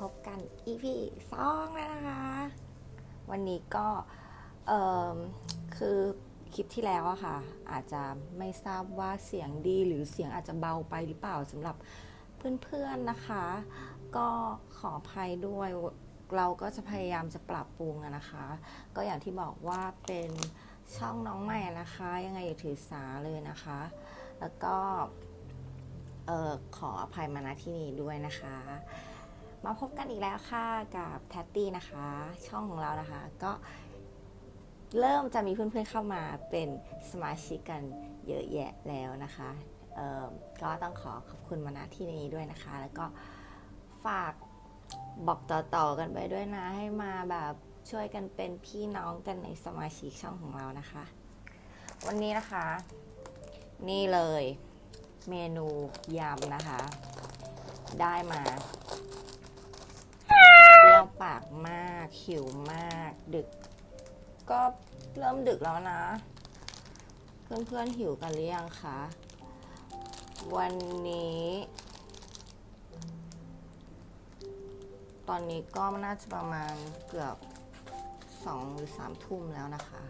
พบกัน EP สองแล้วนะคะ วันนี้ก็เออคือคลิปที่แล้วอะค่ะ อาจจะไม่ทราบว่าเสียงดีหรือเสียงอาจจะเบาไปหรือเปล่าสำหรับเพื่อนๆนะคะ ก็ขออภัยด้วยเราก็จะพยายามจะปรับปรุงอะนะคะ ก็อย่างที่บอกว่าเป็นช่องน้องใหม่นะคะ ยังไงอย่าถือสาเลยนะคะ แล้วก็ออขออภัยมาณที่นี้ด้วยนะคะ มาพบกันอีกแล้วค่ะกับแทตตี้นะคะ ช่องของเรานะคะ ก็เริ่มจะมีเพื่อนๆเข้ามาเป็นสมาชิกกันเยอะแยะแล้วนะคะก็ต้องขอขอบคุณมาณที่นี้ด้วยนะคะ แล้วก็ฝากบอกต่อๆกันไปด้วยนะ ให้มาแบบช่วยกันเป็นพี่น้องกันในสมาชิกช่องของเรานะคะ วันนี้นะคะ นี่เลยเมนูยำนะคะ ได้มา ปากมาก หิวมาก ดึก ก็เริ่มดึกแล้วนะ เพื่อนๆหิวกันหรือยังคะ วันนี้ ตอนนี้ก็น่าจะประมาณเกือบสองหรือสามทุ่มแล้วนะคะ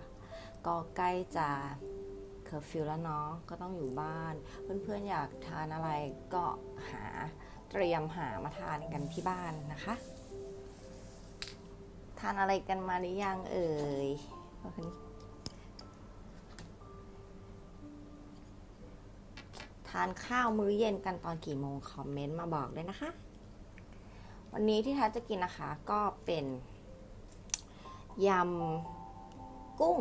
ก็ใกล้จะเคอร์ฟิวแล้วเนาะก็ต้องอยู่บ้าน เพื่อนๆอยากทานอะไรก็หาเตรียมหามาทานกันที่บ้านนะคะ ทานอะไรกันมาหรือยังเอ่ยทานข้าวมื้อเย็นกันตอนกี่โมงคอมเมนต์มาบอกด้วยนะคะ วันนี้ที่ท้าจะกินนะคะก็เป็นยำกุ้ง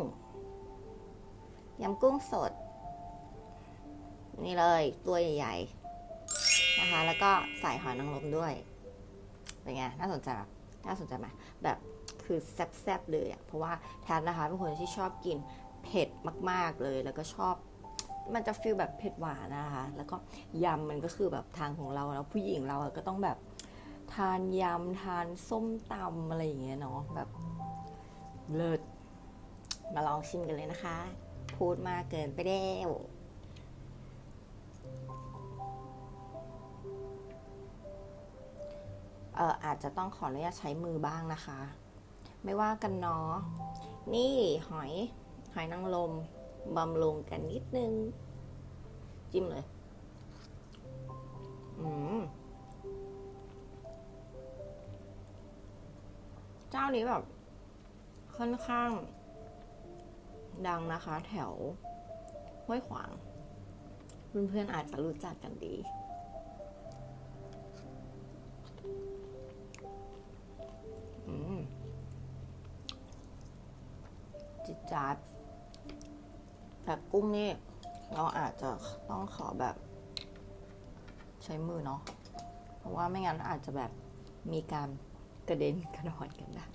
ยำกุ้งสด นี่เลยตัวใหญ่ๆนะคะ แล้วก็ใส่หอยนางรมด้วยเป็นไงน่าสนใจน่าสนใจไหมแบบ คือแซ่บๆเลยอะเพราะว่าแทนนะคะเป็นคนที่ชอบกินเผ็ดมาก ๆเลยแล้วก็ชอบมันจะฟีลแบบเผ็ดหวานนะคะ แล้วก็ยำมันก็คือแบบทางของเราแล้วผู้หญิงเราก็ต้องแบบทานยำทานส้มตำอะไรอย่างเงี้ยเนาะแบบเลิศมาลองชิมกันเลยนะคะ พูดมากเกินไปแล้วเอออาจจะต้องขออนุญาตใช้มือบ้างนะคะ ไม่ว่ากันเนาะนี่หอยหอยนางรมบำรุงกันนิดนึง จิ้มเลย อืมเจ้านี้แบบ ค่อนข้าง ดังนะคะ แถวห้วยขวาง เพื่อนๆอาจจะรู้จักกันดี จิตจัดแต่กุ้งนี่เราอาจจะต้องขอแบบ ใช้มือเนาะเพราะว่าไม่งั้นอาจจะแบบมีการกระเด็นกระดอนกันได้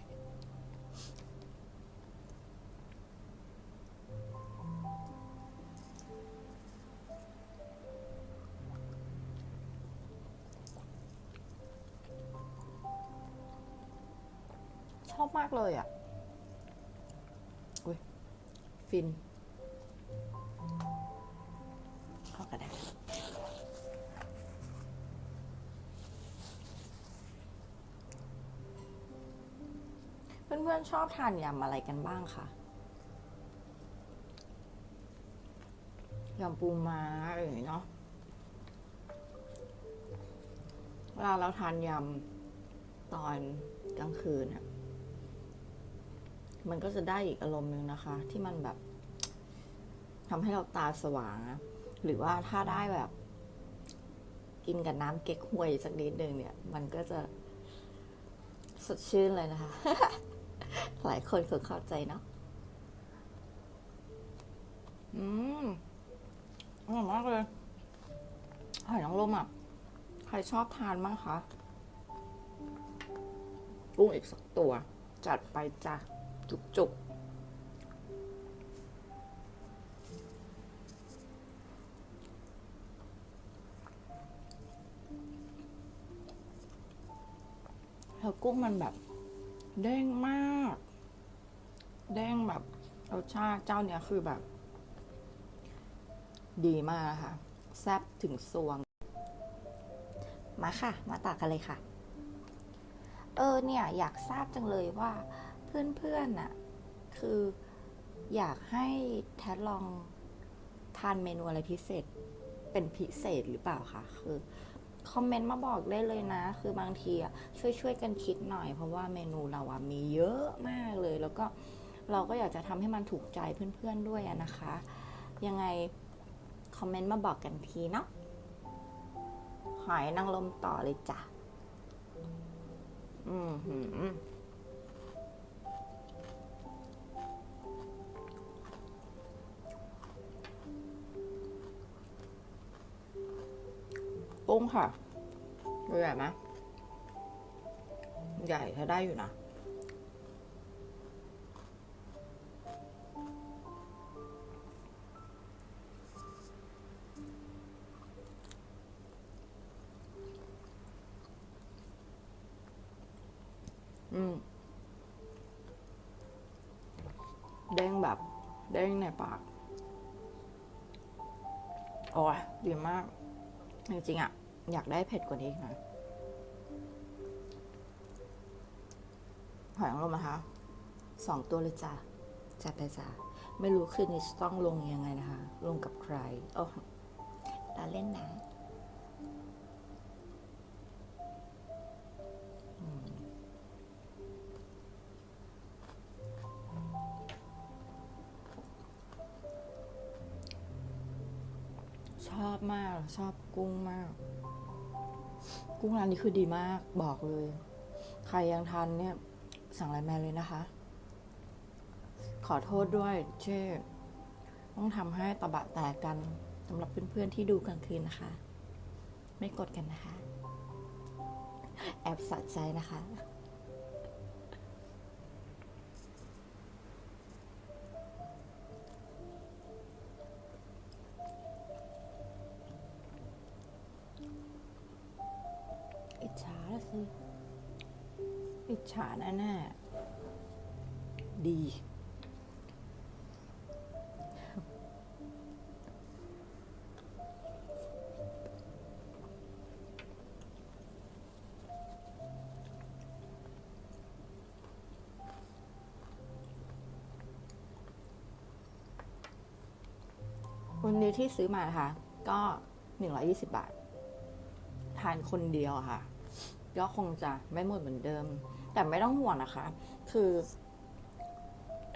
ชอบมากเลยอะ ฟินเข้ากันได้เพื่อนๆชอบทานยำอะไรกันบ้างคะยำปูม้าอะไรอย่างนี้เนาะเวลาเราทานยำตอนกลางคืนอะ มันก็จะได้อีกอารมณ์หนึ่งนะคะ ที่มันแบบทำให้เราตาสว่างอะหรือว่าถ้าได้แบบ กินกับน้ำเก๊กฮวยสักนิดหนึ่งเนี่ย มันก็จะสดชื่นเลยนะคะ หลายคนคงเข้าใจเนาะอืมอร่อยมากเลยหอยนางรมอะ ใครชอบทานบ้างคะ กุ้งอีกสักตัว จัดไปจ้ะ จุกๆแล้วกุ้งมันแบบเด้งมาก เด้งแบบรสชาติเจ้าเนี้ยคือแบบ ดีมากค่ะ แซ่บถึงสวง มาค่ะ มาตักกันเลยค่ะ เออเนี่ย อยากทราบจังเลยว่า เพื่อนๆน่ะคืออยากให้แทดลองทานเมนูอะไรพิเศษ เป็นพิเศษหรือเปล่าคะคือคอมเมนต์มาบอกได้เลยนะ คือบางทีอะช่วยช่วยๆกันคิดหน่อย เพราะว่าเมนูเราอะมีเยอะมากเลย แล้วก็เราก็อยากจะทำให้มันถูกใจเพื่อนๆด้วยอะนะคะ ยังไงคอมเมนต์มาบอกกันทีเนาะหอยนางรมต่อเลยจ้ะ อืม กุ้งค่ะดูใหญ่ไหมใหญ่ถ้าได้อยู่นะอืมเด้งแบบ เด้งในปาก โอ้ยดีมาก จริงๆอะ อยากได้เผ็ดกว่านี้อีกหน่อยหอยนางรมนะคะสองตัวเลยจ้ะจัดไปจ้ะไม่รู้คืนนี้จะต้องลงยังไงนะคะ ลงกับใครโอ้ตาเล่นนะชอบมาก ชอบกุ้งมาก กุ้งร้านนี้คือดีมากบอกเลย ใครยังทันเนี่ยสั่งไลน์แมนเลยนะคะ ขอโทษด้วยเช่ต้องทำให้ตะบะแตกกันสำหรับเพื่อนๆที่ดูกลางคืนนะคะ ไม่กดกันนะคะ แอบสะใจนะคะ ละสิ อิจฉาแน่ๆดี วันนี้ที่ซื้อมานะคะก็ 120 บาท ทานคนเดียวค่ะ ก็คงจะไม่หมดเหมือนเดิม แต่ไม่ต้องห่วงนะคะ คือ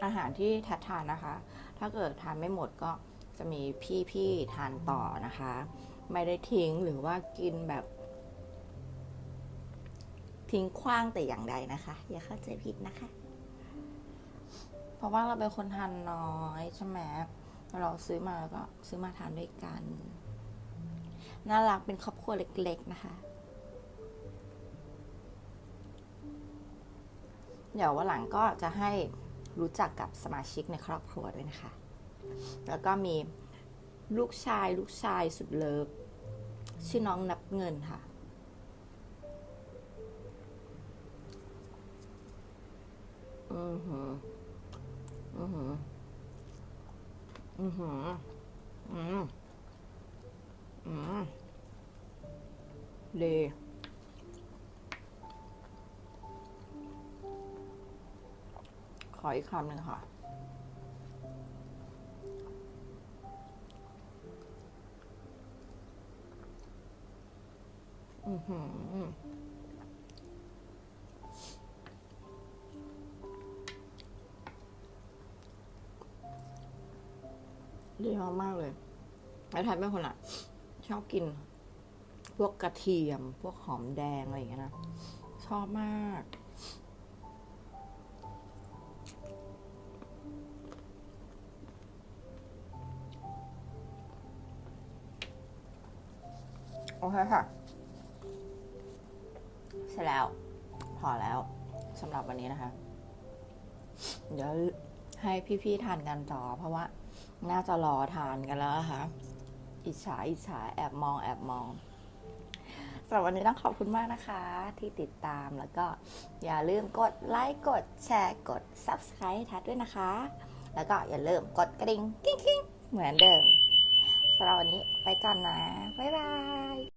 อาหารที่แทดทานนะคะ ถ้าเกิดทานไม่หมดก็จะมีพี่ๆทานต่อนะคะ ไม่ได้ทิ้งหรือว่ากินแบบ ทิ้งขว้างแต่อย่างใดนะคะ อย่าเข้าใจผิดนะคะ เพราะว่าเราเป็นคนทานน้อยใช่ไหมเราซื้อมาแล้วก็ซื้อมาทานด้วยกัน น่ารักเป็นครอบครัวเล็ก ๆ นะคะ เดี๋ยววันหลังก็จะให้รู้จักกับสมาชิกในครอบครัวด้วยนะคะ แล้วก็มีลูกชายลูกชายสุดเลิฟชื่อน้องนับเงินค่ะ อือหือ อือหือ อือหือ อืมอืมดี ออีกคำหนึ่งค่ะอือหือดีมากๆเลยแล้ทานเป็นคนอะ ชอบกิน พวกกระเทียม พวกหอมแดง อะไรอย่างเงี้ยนะ ชอบมาก โอเคค่ะ เสร็จแล้ว พอแล้วสำหรับวันนี้นะคะ เดี๋ยวให้พี่ๆทานกันต่อ เพราะว่า น่าจะรอทานกันแล้วนะคะ อิจฉาอิจฉาแอบมองแอบมองสำหรับวันนี้ต้องขอบคุณมากนะคะ ที่ติดตามแล้วก็อย่าลืมกดไลค์กดแชร์กด Subscribe ทัดด้วยนะคะ แล้วก็อย่าลืมกดกระดิ่งกิ้งกิ้งเหมือนเดิมสำหรับวันนี้ไปก่อนนะ บ๊ายบาย